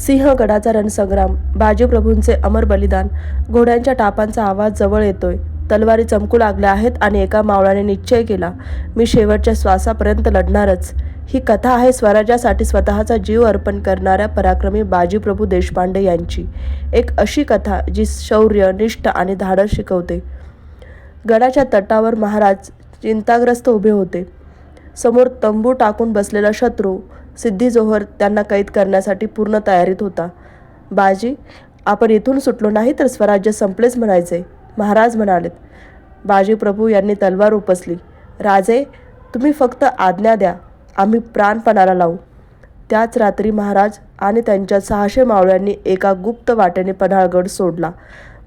सिंहगडाचा रणसंग्राम बाजीप्रभूंचे अमर बलिदान घोड्यांच्या टापांचा आवाज जवळ येतोय. तलवारी चमकू लागल्या आहेत आणि एका मावळाने निश्चय केला मी शेवटच्या श्वासापर्यंत लढणारच. ही कथा आहे स्वराज्यासाठी स्वतःचा जीव अर्पण करणाऱ्या पराक्रमी बाजीप्रभू देशपांडे यांची. एक अशी कथा जी शौर्य निष्ठ आणि धाडस शिकवते. गडाच्या तटावर महाराज चिंताग्रस्त उभे होते. समोर तंबू टाकून बसलेला शत्रू सिद्धी जोहर त्यांना कैद करण्यासाठी पूर्ण तयारीत होता. बाजी आपण इथून सुटलो नाही तर स्वराज्य संपलेच म्हणायचे महाराज म्हणालेत. बाजी प्रभू यांनी तलवार उपसली. राजे तुम्ही फक्त आज्ञा द्या आम्ही प्राणपणाला लावू. त्याच रात्री महाराज आणि त्यांच्या सहाशे मावळ्यांनी एका गुप्त वाटेने पन्हाळगड सोडला.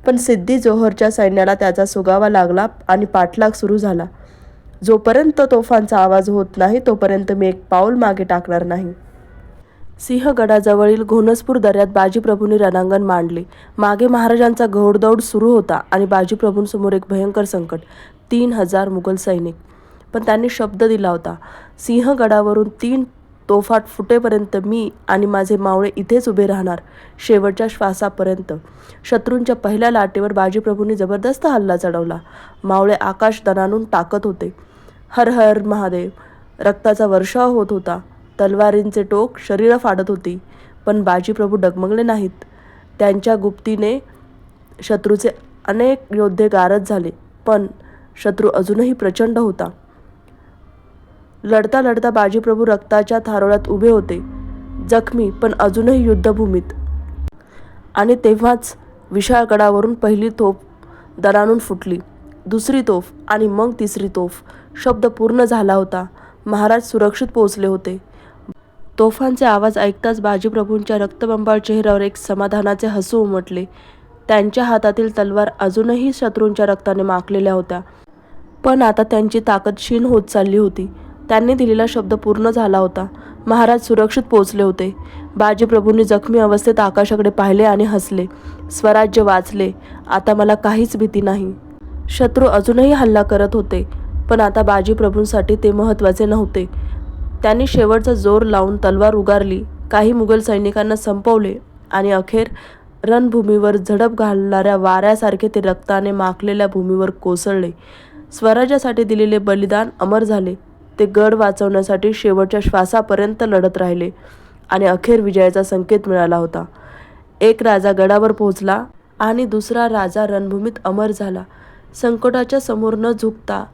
पण सिद्धी जोहरच्या सैन्याला त्याचा सुगावा लागला आणि पाठलाग सुरू झाला. जोपर्यंत तोफांचा आवाज होत नाही तोपर्यंत मी एक पाऊल मागे टाकणार नाही. सिंहगडाजवळील घोनसपूर दऱ्यात बाजीप्रभूंनी रणांगण मांडले. मागे महाराजांचा घोडदौड सुरू होता आणि बाजीप्रभूंसमोर एक भयंकर संकट तीन हजार मुघल सैनिक. पण त्यांनी शब्द दिला होता सिंहगडावरून तीन तोफाट फुटेपर्यंत मी आणि माझे मावळे इथेच उभे राहणार शेवटच्या श्वासापर्यंत. शत्रूंच्या पहिल्या लाटेवर बाजीप्रभूंनी जबरदस्त हल्ला चढवला. मावळे आकाश दणानून टाकत होते. हर हर महादेव. रक्ताचा वर्षाव होत होता. तलवारींचे टोक शरीर फाडत होती पण बाजीप्रभू डगमगले नाहीत. त्यांच्या गुप्तीने शत्रूचे अनेक योद्धे गारद झाले पण शत्रू अजूनही प्रचंड होता. लढता लढता बाजीप्रभू रक्ताच्या थारोळ्यात उभे होते जखमी पण अजूनही युद्धभूमीत. आणि तेव्हाच विशाळ गडावरून पहिली तोफ दरानून फुटली. दुसरी तोफ आणि मग तिसरी तोफ. शब्द पूर्ण झाला होता. महाराज सुरक्षित पोहोचले होते. तोफांचे आवाज ऐकताच बाजीप्रभूंच्या रक्तबंबाळ चेहऱ्यावर एक समाधानाचे हसू उमटले. त्यांच्या हातातील तलवार अजूनही शत्रूंच्या रक्ताने माखलेल्या होत्या. पण आता त्यांची ताकद क्षीण होत चालली होती. त्यांनी दिलेला शब्द पूर्ण झाला होता. महाराज सुरक्षित पोहोचले होते. बाजीप्रभूंनी जखमी अवस्थेत आकाशाकडे पाहिले आणि हसले. स्वराज्य वाचले. आता मला काहीच भीती नाही. शत्रू अजूनही हल्ला करत होते पण आता बाजीप्रभूंसाठी ते महत्त्वाचे नव्हते. त्यांनी शेवटचा जोर लावून तलवार उगारली काही मुघल सैनिकांना संपवले आणि अखेर रणभूमीवर झडप घालणाऱ्या वाऱ्यासारखे ते रक्ताने माखलेल्या भूमीवर कोसळले. स्वराज्यासाठी दिलेले बलिदान अमर झाले. ते गड वाचवण्यासाठी शेवटच्या श्वासापर्यंत लढत राहिले आणि अखेर विजयाचा संकेत मिळाला होता. एक राजा गडावर पोहोचला आणि दुसरा राजा रणभूमीत अमर झाला. संकटाच्या समोर न झुकता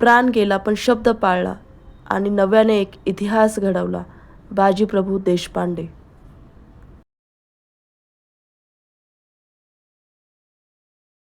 प्राण गेला पण शब्द पाळला आणि नव्याने एक इतिहास घडवला. बाजीप्रभू देशपांडे.